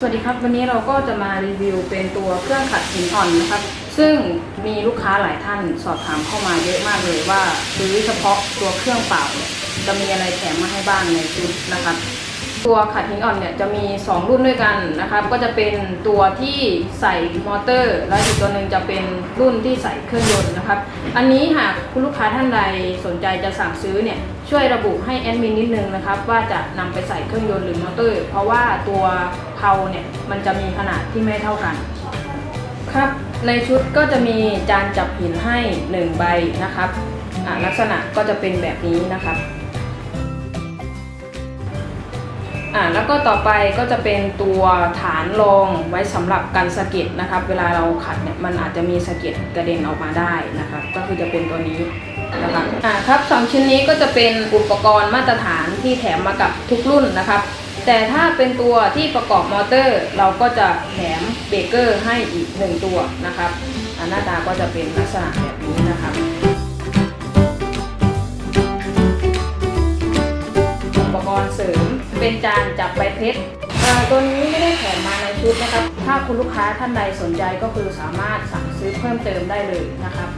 สวัสดีครับ วันนี้เราก็จะมารีวิวเป็นตัวเครื่องขัดหินอ่อนนะครับ ซึ่งมีลูกค้าหลายท่านสอบถามเข้ามาเยอะมากเลยว่าซื้อเฉพาะตัวเครื่องเปล่าจะมีอะไรแถมมาให้บ้างในชุดนะครับ ตัวขัดหินอ่อนเนี่ยจะมี 2 รุ่นด้วยกันนะครับ ก็จะเป็นตัวที่ใส่มอเตอร์ และอีกตัวหนึ่งจะเป็นรุ่นที่ใส่เครื่องยนต์นะครับ อันนี้หากคุณลูกค้าท่านใดสนใจจะสั่งซื้อเนี่ยช่วยระบุให้แอดมินนิดนึงนะครับ ว่าจะนำไปใส่เครื่องยนต์หรือมอเตอร์ เพราะว่าตัวเพาเนี่ยมันจะมีขนาดที่ไม่เท่ากันครับในชุดก็จะมีจานจับหินให้ 1 ใบนะครับลักษณะก็จะเป็นแบบนี้นะครับ อ่าแล้วก็ต่อไปก็จะเป็นตัวฐานรองไว้สำหรับกันสะเก็ดนะครับ เวลาเราขัดเนี่ยมันอาจจะมีสะเก็ดกระเด็นออกมาได้นะครับ ก็คือจะเป็นตัวนี้นะครับอ่าครับสองชิ้นนี้ก็จะเป็นอุปกรณ์มาตรฐานที่แถมมากับทุกรุ่นนะครับ แต่ถ้าเป็นตัวที่ประกอบมอเตอร์ เราก็จะแถมเบรกเกอร์ให้อีกหนึ่งตัวนะครับหน้าตาก็จะเป็นลักษณะแบบนี้นะครับ กรณ์เสริม เป็นจานจับใบเพชรตัวนี้ไม่ได้แถมมาในชุดนะครับ ถ้าคุณลูกค้าท่านใดสนใจก็คือสามารถสั่งซื้อเพิ่มเติมได้เลยนะครับ